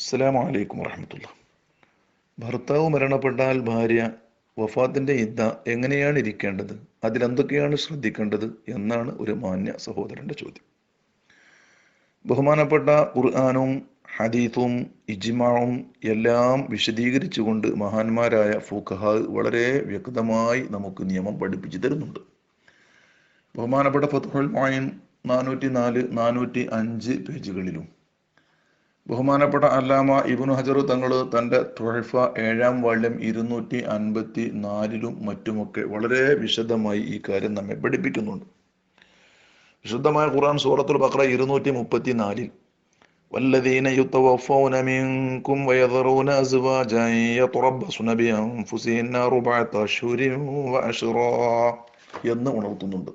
അസ്സലാമു അലൈക്കും വറഹമത്തുള്ള ഭർത്താവ് മരണപ്പെട്ടാൽ ഭാര്യ വഫാത്തിന്റെ ഇദ്ദ എങ്ങനെയാണ് ഇരിക്കേണ്ടത്? അതിലെന്തൊക്കെയാണ് ശ്രദ്ധിക്കേണ്ടത് എന്നാണ് ഒരു മാന്യ സഹോദരന്റെ ചോദ്യം. ബഹുമാനപ്പെട്ട ഖുർആാനും ഹദീത്തും ഇജ്മാവും എല്ലാം വിശദീകരിച്ചുകൊണ്ട് മഹാന്മാരായ ഫുഖഹ വളരെ വ്യക്തമായി നമുക്ക് നിയമം പഠിപ്പിച്ചു തരുന്നുണ്ട്. ബഹുമാനപ്പെട്ട ഫത്തുഹുൽ മായൻ നാനൂറ്റി നാല് നാനൂറ്റി അഞ്ച് പേജുകളിലും ബഹുമാനപ്പെട്ട അല്ലാമ ഇബുൻ ഹജർ തങ്ങൾ തൻ്റെ തൊഴഫ ഏഴാം വാള്യം ഇരുന്നൂറ്റി അൻപത്തി നാലിലും മറ്റുമൊക്കെ വളരെ വിശദമായി ഈ കാര്യം നമ്മെ പഠിപ്പിക്കുന്നുണ്ട് വിശുദ്ധമായ ഖുർആൻ സൂറത്തുൽ ബഖറ ഇരുന്നൂറ്റി മുപ്പത്തി നാലിൽ والذين يتوفون منكم ويذرون أزواجا يتربصن بأنفسهن أربعة أشهر وأشرا എന്ന് ഉണർത്തുന്നുണ്ട്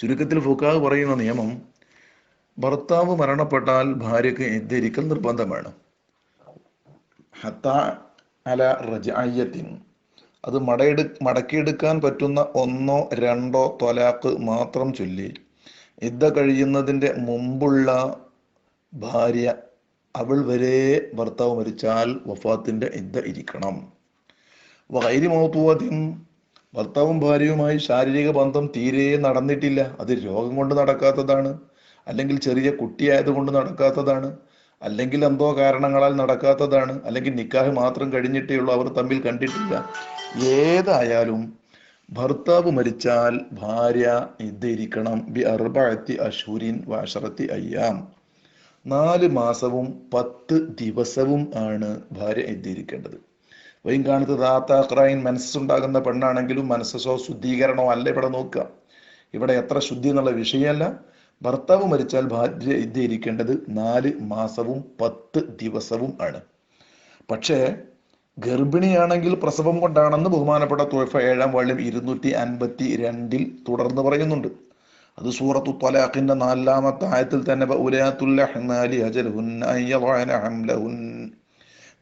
ചുരുക്കത്തിൽ ഫുക്കാവ് പറയുന്ന നിയമം ഭർത്താവ് മരണപ്പെട്ടാൽ ഭാര്യയ്ക്ക് എത്തിരിക്കൽ നിർബന്ധമാണ് ഹത്ത അല റജായത്തിൻ അത് മടയെടു മടക്കിയെടുക്കാൻ പറ്റുന്ന ഒന്നോ രണ്ടോ തൊലാക്ക് മാത്രം ചൊല്ലി. ഇദ്ദ കഴിയുന്നതിന്റെ മുമ്പുള്ള ഭാര്യ അവൾ വരെ ഭർത്താവ് മരിച്ചാൽ വഫാത്തിന്റെ ഇദ്ദ ഇരിക്കണം. വൈരി മൗത്തുവതിൻ. ഭർത്താവും ഭാര്യയുമായി ശാരീരിക ബന്ധം തീരെ നടന്നിട്ടില്ല. അത് രോഗം കൊണ്ട് നടക്കാത്തതാണ്. അല്ലെങ്കിൽ ചെറിയ കുട്ടിയായതുകൊണ്ട് നടക്കാത്തതാണ് അല്ലെങ്കിൽ എന്തോ കാരണങ്ങളാൽ നടക്കാത്തതാണ് അല്ലെങ്കിൽ നിക്കാഹ് മാത്രം കഴിഞ്ഞിട്ടേ ഉള്ളൂ അവർ തമ്മിൽ കണ്ടിട്ടില്ല. ഏതായാലും ഭർത്താവ് മരിച്ചാൽ ഭാര്യ ഇതിരിക്കണം ബി അർബത്തി അശൂരിൻ വാഷറത്തി അയ്യാം. നാല് മാസവും പത്ത് ദിവസവും ആണ് ഭാര്യ എത്തിയിരിക്കേണ്ടത് വൈകാലത്ത് ദാത്താക്രായിൻ മനസ്സുണ്ടാകുന്ന പെണ്ണാണെങ്കിലും മനസ്സോ ശുദ്ധീകരണോ അല്ല ഇവിടെ നോക്കുക. ഇവിടെ എത്ര ശുദ്ധി എന്നുള്ള വിഷയമല്ല. ഭർത്താവ് മരിച്ചാൽ ഭാര്യ ഇരിക്കേണ്ടത് നാല് മാസവും പത്ത് ദിവസവും ആണ്. പക്ഷേ ഗർഭിണിയാണെങ്കിൽ പ്രസവം കൊണ്ടാണെന്ന് ബഹുമാനപ്പെട്ട തോഫ ഏഴാം വാള്യം ഇരുന്നൂറ്റി അൻപത്തി രണ്ടിൽ തുടർന്ന് പറയുന്നുണ്ട്. അത് സൂറത്തു തലാഖിന്റെ നാലാമത്തെ ആയത്തിൽ തന്നെ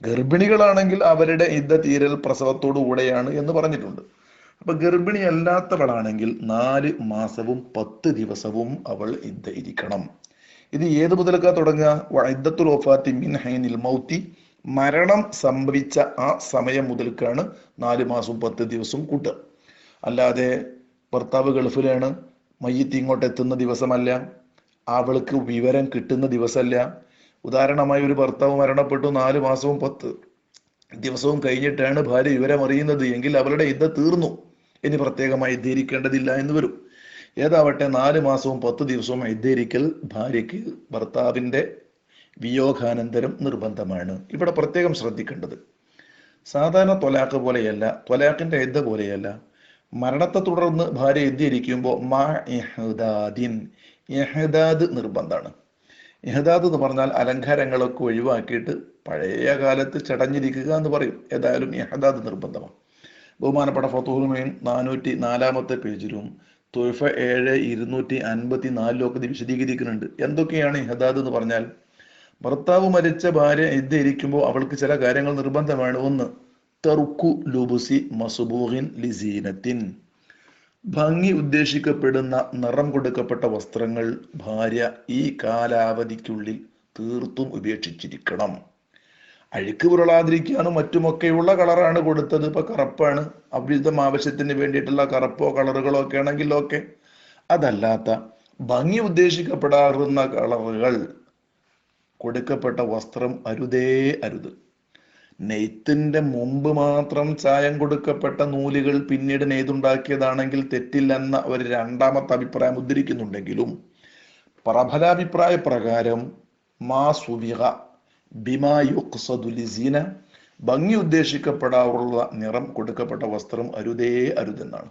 ഗർഭിണികളാണെങ്കിൽ അവരുടെ ഇദ്ദ തീരൽ പ്രസവത്തോടു കൂടെയാണ് എന്ന് പറഞ്ഞിട്ടുണ്ട്. അപ്പൊ ഗർഭിണി അല്ലാത്തവളാണെങ്കിൽ നാല് മാസവും പത്ത് ദിവസവും അവൾ ഇദ്ദ ഇരിക്കണം. ഇത് ഏത് മുതലൊക്കെ തുടങ്ങുക? മിൻ മരണം സംഭവിച്ച ആ സമയം മുതൽക്കാണ് നാല് മാസവും പത്ത് ദിവസവും കൂട്ടുക. അല്ലാതെ ഭർത്താവ് ഗൾഫിലാണ് മയ്യത്ത് ഇങ്ങോട്ട് എത്തുന്ന ദിവസമല്ല അവൾക്ക് വിവരം കിട്ടുന്ന ദിവസമല്ല. ഉദാഹരണമായി ഒരു ഭർത്താവ് മരണപ്പെട്ടു നാല് മാസവും പത്ത് ദിവസവും കഴിഞ്ഞിട്ടാണ് ഭാര്യ വിവരം അറിയുന്നത് എങ്കിൽ അവളുടെ ഇദ്ദ തീർന്നു. ഇനി പ്രത്യേകമായി ധരിക്കേണ്ടതില്ല എന്ന് വരും. ഏതാവട്ടെ നാല് മാസവും പത്ത് ദിവസവും ഇദ്ധരിക്കൽ ഭാര്യയ്ക്ക് ഭർത്താവിന്റെ വിയോഗാനന്തരം നിർബന്ധമാണ്. ഇവിടെ പ്രത്യേകം ശ്രദ്ധിക്കേണ്ടത്. സാധാരണ തൊലാക്ക് പോലെയല്ല തൊലാക്കിന്റെ എദ്ദ പോലെയല്ല. മരണത്തെ തുടർന്ന് ഭാര്യ ഇഹ്ദാദ് നിർബന്ധമാണ്. എഹദാദ് എന്ന് പറഞ്ഞാൽ അലങ്കാരങ്ങളൊക്കെ ഒഴിവാക്കിയിട്ട് പഴയ കാലത്ത് ചടഞ്ഞിരിക്കുക എന്ന് പറയും. ഏതായാലും എഹദാദ് നിർബന്ധമാണ്. ബഹുമാനപ്പെട്ട ഫത്തുഹുൽമീൻ നാനൂറ്റി നാലാമത്തെ പേജിലും തൊയ്ഫ ഏഴ് ഇരുന്നൂറ്റി അൻപത്തി നാലിലും ഒക്കെ വിശദീകരിക്കുന്നുണ്ട്. എന്തൊക്കെയാണ് ഹദാദ് എന്ന് പറഞ്ഞാൽ ഭർത്താവ് മരിച്ച ഭാര്യ ഇരിക്കുമ്പോൾ അവൾക്ക് ചില കാര്യങ്ങൾ നിർബന്ധമാണ്. ഒന്ന് തെറുക്കു ലുബുസി മസുബൂഹിൻ ലിസീനത്തിൻ ഭംഗി ഉദ്ദേശിക്കപ്പെടുന്ന നിറം കൊടുക്കപ്പെട്ട വസ്ത്രങ്ങൾ ഭാര്യ ഈ കാലാവധിക്കുള്ളിൽ തീർത്തും ഉപേക്ഷിച്ചിരിക്കണം. അഴുക്ക് പുരളാതിരിക്കാനും മറ്റുമൊക്കെയുള്ള കളറാണ് കൊടുത്തത്. ഇപ്പൊ കറുപ്പാണ്. അവിധം ആവശ്യത്തിന് വേണ്ടിയിട്ടുള്ള കറുപ്പോ കളറുകളോ ഒക്കെ ആണെങ്കിൽ ഓക്കെ അതല്ലാത്ത ഭംഗി ഉദ്ദേശിക്കപ്പെടാറുന്ന കളറുകൾ കൊടുക്കപ്പെട്ട വസ്ത്രം അരുതേ അരുത്. നെയ്ത്തിന്റെ മുമ്പ് മാത്രം ചായം കൊടുക്കപ്പെട്ട നൂലുകൾ പിന്നീട് നെയ്തുണ്ടാക്കിയതാണെങ്കിൽ തെറ്റില്ലെന്ന ഒരു രണ്ടാമത്തെ അഭിപ്രായം ഉദ്ധരിക്കുന്നുണ്ടെങ്കിലും പ്രബലാഭിപ്രായ പ്രകാരം മാ സുവിഹ ബിമായുക്സദുലിസീന ഭംഗി ഉദ്ദേശിക്കപ്പെടാറുള്ള നിറം കൊടുക്കപ്പെട്ട വസ്ത്രം അരുതേ അരുതെന്നാണ്.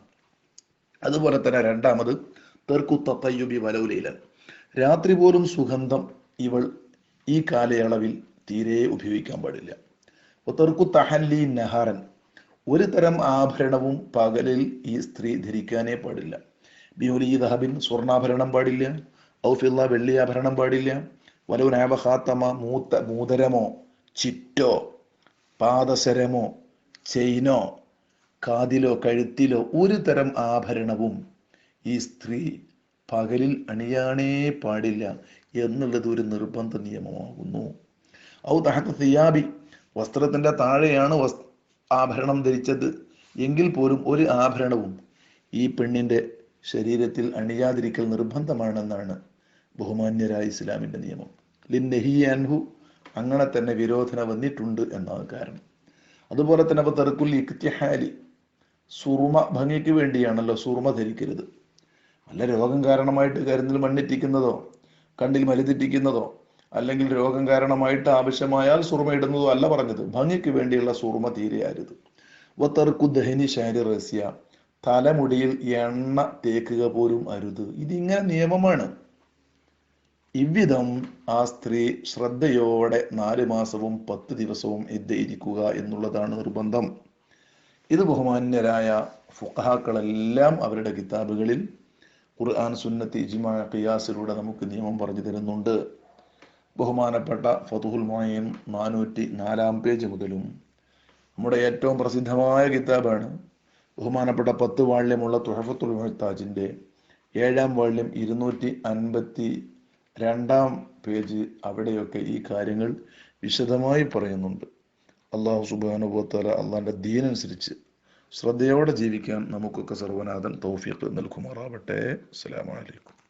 അതുപോലെ തന്നെ രണ്ടാമത് തെർക്കു തത്തയ്യുബി വലൗലീലൻ രാത്രി പോലും സുഗന്ധം ഇവൾ ഈ കാലയളവിൽ തീരെ ഉപയോഗിക്കാൻ പാടില്ല. തെർക്കു തഹല്ലി നഹാരൻ ഒരു തരം ആഭരണവും പകലിൽ ഈ സ്ത്രീ ധരിക്കാനേ പാടില്ല. ബിയുലി ദഹബിൻ സ്വർണാഭരണം പാടില്ല ഔഫില്ല വെള്ളി ആഭരണം പാടില്ല വലവുനാവഹാത്തമ മൂത്ത മൂതരമോ ചിറ്റോ പാദസരമോ ചെയിനോ കാതിലോ കഴുത്തിലോ ഒരു തരം ആഭരണവും ഈ സ്ത്രീ പകലിൽ അണിയാണേ പാടില്ല എന്നുള്ളത് ഒരു നിർബന്ധ നിയമമാകുന്നു. ഔ തഹത്ത് സിയാബി വസ്ത്രത്തിന്റെ താഴെയാണ് വസ് ആഭരണം ധരിച്ചത്. എങ്കിൽ പോലും ഒരു ആഭരണവും ഈ പെണ്ണിന്റെ ശരീരത്തിൽ അണിയാതിരിക്കൽ നിർബന്ധമാണെന്നാണ് ബഹുമാന്യരായ ഇസ്ലാമിന്റെ നിയമം. ലിൻ അൻഹു അങ്ങനെ തന്നെ വിരോധന വന്നിട്ടുണ്ട് എന്നാണ് കാരണം. അതുപോലെ തന്നെ അപ്പോൾ തെറുക്കുൽ ഇക്തിഹാലി സുറുമ ഭംഗിക്ക് വേണ്ടിയാണല്ലോ സുറുമ ധരിക്കരുത്. വല്ല രോഗം കാരണമായിട്ട് കരുന്നിൽ മണ്ണിറ്റിക്കുന്നതോ കണ്ണിൽ മരുതിറ്റിക്കുന്നതോ അല്ലെങ്കിൽ രോഗം കാരണമായിട്ട് ആവശ്യമായാൽ സുറുമ ഇടുന്നതോ അല്ല പറഞ്ഞത്. ഭംഗിക്ക് വേണ്ടിയുള്ള സുറുമ തീരെയരുത് വത്തർക്കു ദഹനി ശാരി റസ്യ തലമുടിയിൽ എണ്ണ തേക്കുക പോലും അരുത്. ഇതിങ്ങനെ നിയമമാണ്. ഇவ்விധം ആ സ്ത്രീ ശ്രദ്ധയോടെ നാല് മാസവും പത്ത് ദിവസവും ഇരിക്കുക എന്നുള്ളതാണ് നിർബന്ധം. ഇത് ബഹുമാന്യരായ ഫുഖാക്കളെല്ലാം അവരുടെ കിതാബുകളിൽ ഖുർആൻ സുന്നത്തി ഇജ്മാ ഖിയാസിലൂടെ നമുക്ക് നിയമം പറഞ്ഞു തരുന്നുണ്ട്. ബഹുമാനപ്പെട്ട ഫതുഹുൽ മൊയ്ൻ നാനൂറ്റി നാലാം പേജ് മുതലും നമ്മുടെ ഏറ്റവും പ്രസിദ്ധമായ കിതാബാണ്. ബഹുമാനപ്പെട്ട പത്ത് വാള്യമുള്ള തുഹഫത്തുൽ മുഹത്താജിന്റെ ഏഴാം വാള്യം ഇരുന്നൂറ്റി അൻപത്തി രണ്ടാം പേജ് അവിടെയൊക്കെ ഈ കാര്യങ്ങൾ വിശദമായി പറയുന്നുണ്ട്. അള്ളാഹു സുബാനുഭവത്തല അള്ളാഹിന്റെ ദീനനുസരിച്ച് ശ്രദ്ധയോടെ ജീവിക്കാൻ നമുക്കൊക്കെ സർവനാഥൻ തൗഫീഖ് നൽകുമാറാവട്ടെ. അസ്സലാമു അലൈക്കും.